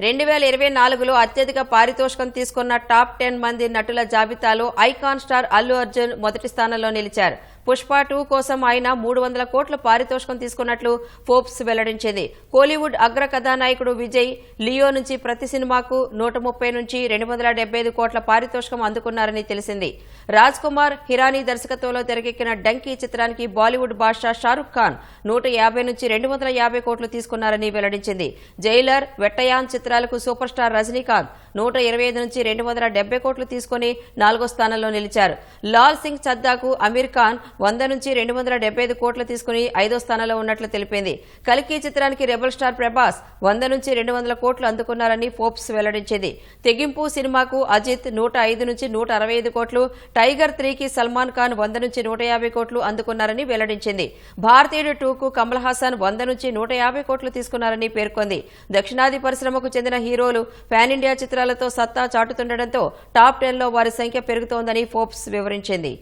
రెండు వేల ఇరవై నాలుగులో అత్యధిక పారితోషికం తీసుకున్న టాప్ టెన్ మంది నటుల జాబితాలో ఐకాన్ స్టార్ అల్లు అర్జున్ మొదటి స్థానంలో నిలిచారు. పుష్ప టూ కోసం ఆయన మూడు వందల కోట్ల పారితోషికం తీసుకున్నట్లు ఫోర్బ్స్ వెల్లడించింది. కోలీవుడ్ అగ్ర కథానాయకుడు విజయ్ లియో నుంచి ప్రతి సినిమాకు నూట ముప్పై నుంచి రెండు వందల డెబ్బై ఐదు కోట్ల పారితోషికం అందుకున్నారని తెలిసింది. రాజ్ కుమార్ హిరానీ దర్శకత్వంలో తెరకెక్కిన డంకీ చిత్రానికి బాలీవుడ్ బాద్షా షారుఖ్ ఖాన్ నూట యాభై నుంచి రెండు వందల యాభై కోట్లు తీసుకున్నారని వెల్లడించింది. జైలర్ వెట్టయాన్ చిత్రాలకు సూపర్ స్టార్ రజనీకాంత్ నూట ఇరవై ఐదు నుంచి రెండు వందల డెబ్బై కోట్లు తీసుకుని నాలుగో స్థానంలో నిలిచారు. లాల్ సింగ్ చద్దాకు అమీర్ ఖాన్ వంద నుంచి రెండు వందల డెబ్బై ఐదు కోట్లు తీసుకుని ఐదో స్థానంలో ఉన్నట్లు తెలిపింది. కల్కి చిత్రానికి రెబల్ స్టార్ ప్రభాస్ వంద నుంచి రెండు వందల కోట్లు అందుకున్నారని ఫోర్బ్స్ వెల్లడించింది. తెగింపు సినిమాకు అజిత్ నూట ఐదు నుంచి నూట అరవై ఐదు కోట్లు టైగర్ త్రీకి సల్మాన్ ఖాన్ వంద నుంచి నూట యాభై కోట్లు అందుకున్నారని వెల్లడించింది. భారతీయుడు టూకు కమల్ హాసన్ వంద నుంచి నూట యాభై కోట్లు తీసుకున్నారని పేర్కొంది. దక్షిణాది పరిశ్రమకు చెందిన హీరోలు పాన్ ఇండియా చిత్రాలతో సత్తా చాటుతుండటంతో టాప్ టెన్లో వారి సంఖ్య పెరుగుతోందని ఫోర్బ్స్ వివరించింది.